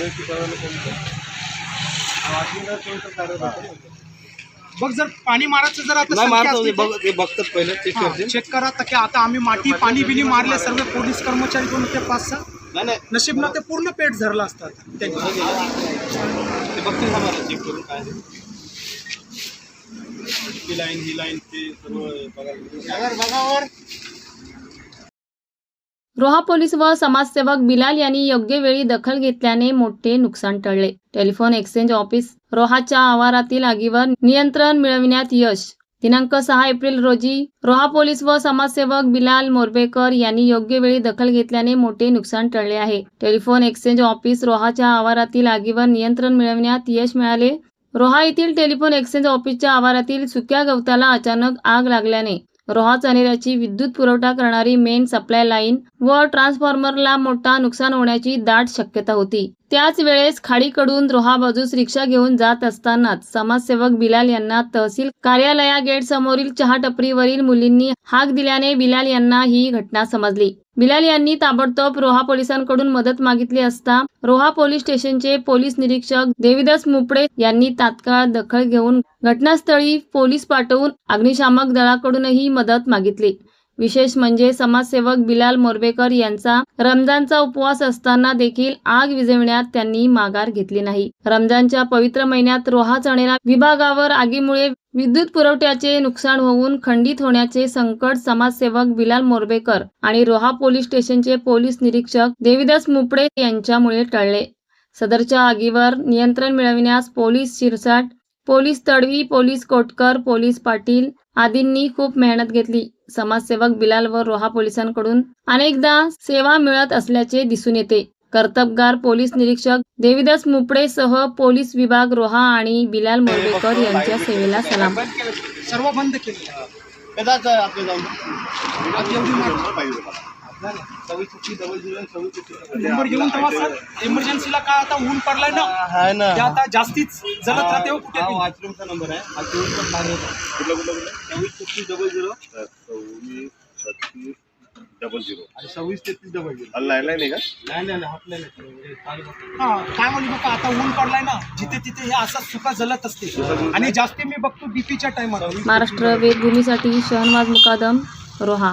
करायला कोणतं बघ जर पाणी मारायचं जर आता नाही संख्या मारतो ते असली तर- बघ ते बघतात पहिले चेक हा, चेक करा तर की आता आम्ही माती पाणी बिनी मारले सर्व पोलीस कर्मचारी दोन ते पाच सहा नाही नाही नशीब ना ते पूर्ण पेट झरलं असतं आता. त्यांचं. ते बघतील आम्हाला चेक करून काय ते. लाईन ही लाईन ते सर्व बघायला रोहा पोलीस व समाजसेवक बिलाल यांनी योग्य वेळी दखल घेतल्याने मोठे नुकसान टळले. टेलिफोन एक्सचेंज ऑफिस रोहाच्या आवारातील आगीवर नियंत्रण मिळविण्यात यश. दिनांक सहा एप्रिल रोजी रोहा पोलीस व समाजसेवक बिलाल मोरबेकर यांनी योग्य वेळी दखल घेतल्याने मोठे नुकसान टळले आहे. टेलिफोन एक्सचेंज ऑफिस रोहाच्या आवारातील आगीवर नियंत्रण मिळविण्यात यश मिळाले. रोहा येथील टेलिफोन एक्सचेंज ऑफिसच्या आवारातील सुक्या गवताला अचानक आग लागल्याने रोहा चनेऱ्याची विद्युत पुरवठा करणारी मेन सप्लाय लाईन व ट्रान्सफॉर्मरला मोठा नुकसान होण्याची दाट शक्यता होती. त्याच वेळेस खाडीकडून रोहा बाजूस रिक्षा घेऊन जात असतानाच समाजसेवक बिलाल यांना तहसील कार्यालया गेट समोरील चहा टपरीवरील मुलींनी हाक दिल्याने बिलाल यांना ही घटना समजली. बिलाल यांनी ताबडतोब रोहा पोलिसांकडून मदत मागितली असता रोहा पोलीस स्टेशनचे पोलीस निरीक्षक देविदास मुपडे यांनी तात्काळ दखल घेऊन घटनास्थळी पोलीस पाठवून अग्निशामक दलाकडूनही मदत मागितली. विशेष म्हणजे समाजसेवक बिलाल मोरबेकर यांचा रमजानचा उपवास असताना देखील आग विझविण्यात त्यांनी माघार घेतली नाही. रमजानच्या पवित्र महिन्यात रोहा चणेरा विभागावर आगीमुळे विद्युत पुरवठ्याचे नुकसान होऊन खंडित होण्याचे संकट समाजसेवक बिलाल मोरबेकर आणि रोहा पोलीस स्टेशनचे पोलीस निरीक्षक देविदास मुपडे यांच्यामुळे टळले. सदरच्या आगीवर नियंत्रण मिळविण्यास police Shirsat police Tadvi police Kotkar police Patil आदींनी खूप मेहनत घेतली. समाजसेवक बिलाल व रोहा पोलिसांकडून अनेकदा सेवा मिळत असल्याचे दिसून येते. कर्तबगार पोलीस निरीक्षक देविदास मुपडे सह पोलीस विभाग रोहा आणि बिलाल मोरबेकर यांच्या सेवेला सलाम. सर्व बंद केले. नंबर घेऊन तेव्हा सर. इमर्जन्सीला काय आता ऊन पडलाय ना? आहे ना. ते आता जास्तीच जलत राहते हो कुठे बी. नंबर आहे. हा चोवीस तास बाहेर होता कुठला कुठला कुठला? सव्वीस छत्तीस डबल झिरो सव्वीस छत्तीस डबल झिरो आणि सव्वीस तेहतीस डबल झिरो आहे का? नाही नाही नाही आपल्या नाही. चालू होतं. हा काय म्हणू आता ऊन पडलाय ना? जिथे तिथे हे असा सुका जलत असते. आणि जास्ती मी बघतो बीपीच्या महाराष्ट्र वेदभूमीसाठी शहनवाज मुकादम रोहा.